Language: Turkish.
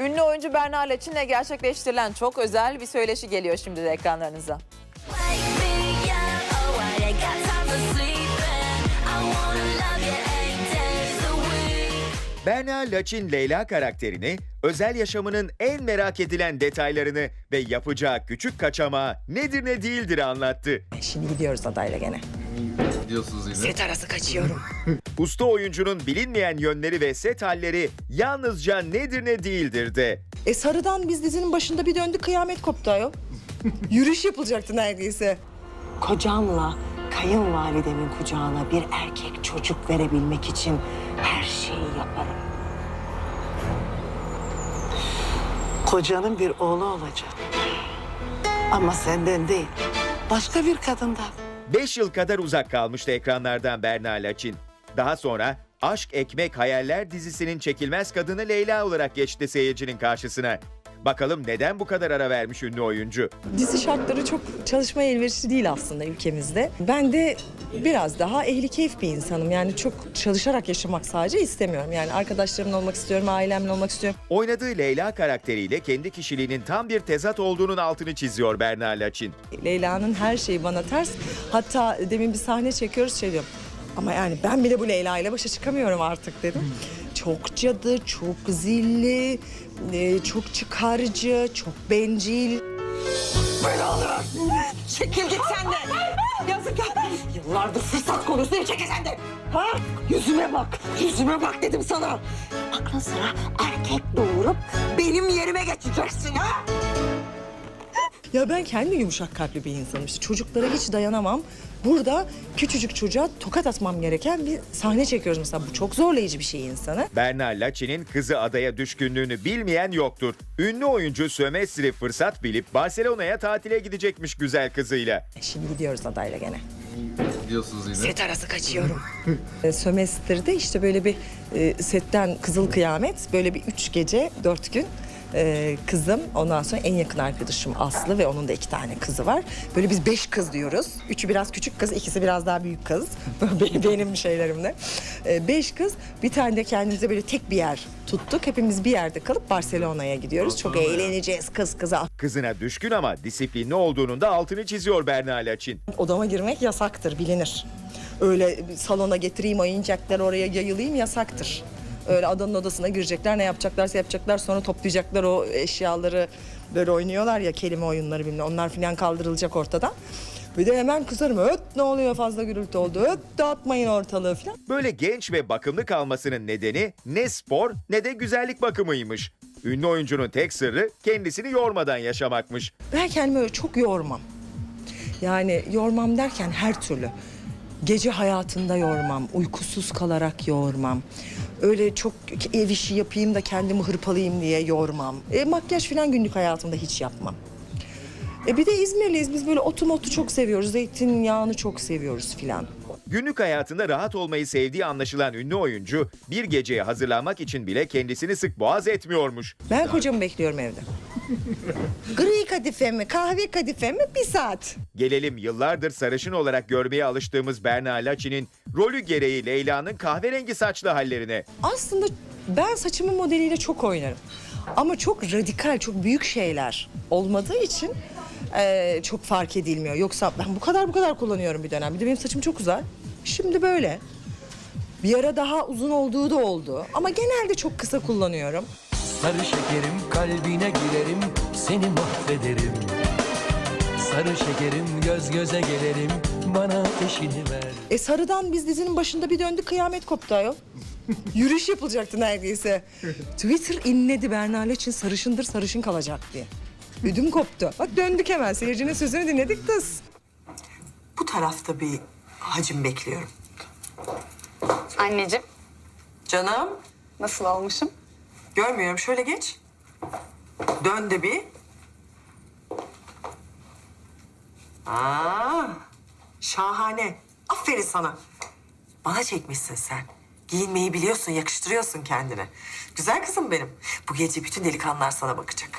Ünlü oyuncu Berna Leçin'le gerçekleştirilen çok özel bir söyleşi geliyor şimdi de ekranlarınıza. Berna Laçin Leyla karakterini, özel yaşamının en merak edilen detaylarını ve yapacağı küçük kaçamağı nedir ne değildir anlattı. Şimdi gidiyoruz adayla gene. Gidiyorsunuz yine. Set arası kaçıyorum. Usta oyuncunun bilinmeyen yönleri ve set halleri yalnızca nedir ne değildir de. E sarıdan biz dizinin başında bir döndük kıyamet koptu ayol. Yürüyüş yapılacaktı neredeyse. Kocamla kayınvalidemin kucağına bir erkek çocuk verebilmek için her şeyi yaparım. Kocanın bir oğlu olacak. Ama senden değil, başka bir kadından. 5 yıl kadar uzak kalmıştı ekranlardan Berna Laçin. Daha sonra Aşk Ekmek Hayaller dizisinin çekilmez kadını Leyla olarak geçti seyircinin karşısına. Bakalım neden bu kadar ara vermiş ünlü oyuncu? Dizi şartları çok çalışmaya elverişli değil aslında ülkemizde. Ben de biraz daha ehli keyif bir insanım. Yani çok çalışarak yaşamak sadece istemiyorum. Yani arkadaşlarımla olmak istiyorum, ailemle olmak istiyorum. Oynadığı Leyla karakteriyle kendi kişiliğinin tam bir tezat olduğunun altını çiziyor Berna Laçin. Leyla'nın her şeyi bana ters. Hatta demin bir sahne çekiyoruz şey diyorum. Ama yani ben bile bu Leyla ile başa çıkamıyorum artık dedim. Çok cadı, çok zilli, e, çok çıkarcı, çok bencil. Çekil git sen de. Yazık ya. Yıllardır fırsat konusunu çeke sen de. Ha? Yüzüme bak. Yüzüme bak dedim sana. Aklı sıra erkek doğurup benim yerime geçeceksin ha? Ya ben kendi yumuşak kalpli bir insanım. İşte çocuklara hiç dayanamam. Burada küçücük çocuğa tokat atmam gereken bir sahne çekiyoruz mesela. Bu çok zorlayıcı bir şey insanı. Berna Laçin'in kızı adaya düşkünlüğünü bilmeyen yoktur. Ünlü oyuncu Sömestri fırsat bilip Barcelona'ya tatile gidecekmiş güzel kızıyla. Şimdi gidiyoruz adayla gene. Gidiyorsunuz yine. Set arası kaçıyorum. E, Sömestr'de işte böyle bir e, setten Kızıl Kıyamet böyle bir üç gece dört gün e, kızım ondan sonra en yakın arkadaşım Aslı ve onun da iki tane kızı var. Böyle biz beş kız diyoruz. Üçü biraz küçük kız, ikisi biraz daha büyük kız. Benim, şeylerimde. E, beş kız. Bir tane de kendimize böyle tek bir yer tuttuk. Hepimiz bir yerde kalıp Barcelona'ya gidiyoruz. Çok eğleneceğiz kız kıza. Kızına düşkün ama disiplinli olduğunun da altını çiziyor Berna Laçin. Odama girmek yasaktır, bilinir. Öyle salona getireyim oyuncaklar oraya yayılayım yasaktır. Öyle adanın odasına girecekler ne yapacaklarsa yapacaklar sonra toplayacaklar o eşyaları böyle oynuyorlar ya kelime oyunları bilmem onlar filan kaldırılacak ortadan. Bir de hemen kızarım öt ne oluyor fazla gürültü oldu öt dağıtmayın ortalığı filan. Böyle genç ve bakımlı kalmasının nedeni ne spor ne de güzellik bakımıymış. Ünlü oyuncunun tek sırrı kendisini yormadan yaşamakmış. Ben kendimi öyle çok yormam. Yani yormam derken her türlü. Gece hayatında yormam, uykusuz kalarak yormam. Öyle çok ev işi yapayım da kendimi hırpalayayım diye yormam. E, makyaj falan günlük hayatımda hiç yapmam. E, bir de İzmirliyiz. Biz böyle otu motu çok seviyoruz. Zeytinyağını çok seviyoruz filan. Günlük hayatında rahat olmayı sevdiği anlaşılan ünlü oyuncu bir geceye hazırlanmak için bile kendisini sık boğaz etmiyormuş. Ben kocamı bekliyorum evde. Gri kadife mi, kahve kadife mi? Bir saat. Gelelim yıllardır sarışın olarak görmeye alıştığımız Berna Laçin'in rolü gereği Leyla'nın kahverengi saçlı hallerine. Aslında ben saçımın modeliyle çok oynarım. Ama çok radikal, çok büyük şeyler olmadığı için eee, çok fark edilmiyor. Yoksa ben bu kadar bu kadar kullanıyorum bir dönem. Bir de benim saçım çok güzel. Şimdi böyle. Bir ara daha uzun olduğu da oldu. Ama genelde çok kısa kullanıyorum. Sarı şekerim kalbine girerim seni mahvederim Sarı şekerim göz göze gelelim bana eşini ver E sarıdan biz dizinin başında bir döndük kıyamet koptu ayol. Yürüyüş yapılacaktı neredeyse. Twitter inledi Berna için sarışındır sarışın kalacak diye. Ödüm koptu. Bak döndük hemen seyircinin sözünü dinledik kız. Bu tarafta bir hacim bekliyorum. Anneciğim Canım nasıl olmuşum? görmüyorum şöyle geç. Dön de bir. Aa, şahane. Aferin sana. Bana çekmişsin sen. Giyinmeyi biliyorsun, yakıştırıyorsun kendini. Güzel kızım benim. Bu gece bütün delikanlılar sana bakacak.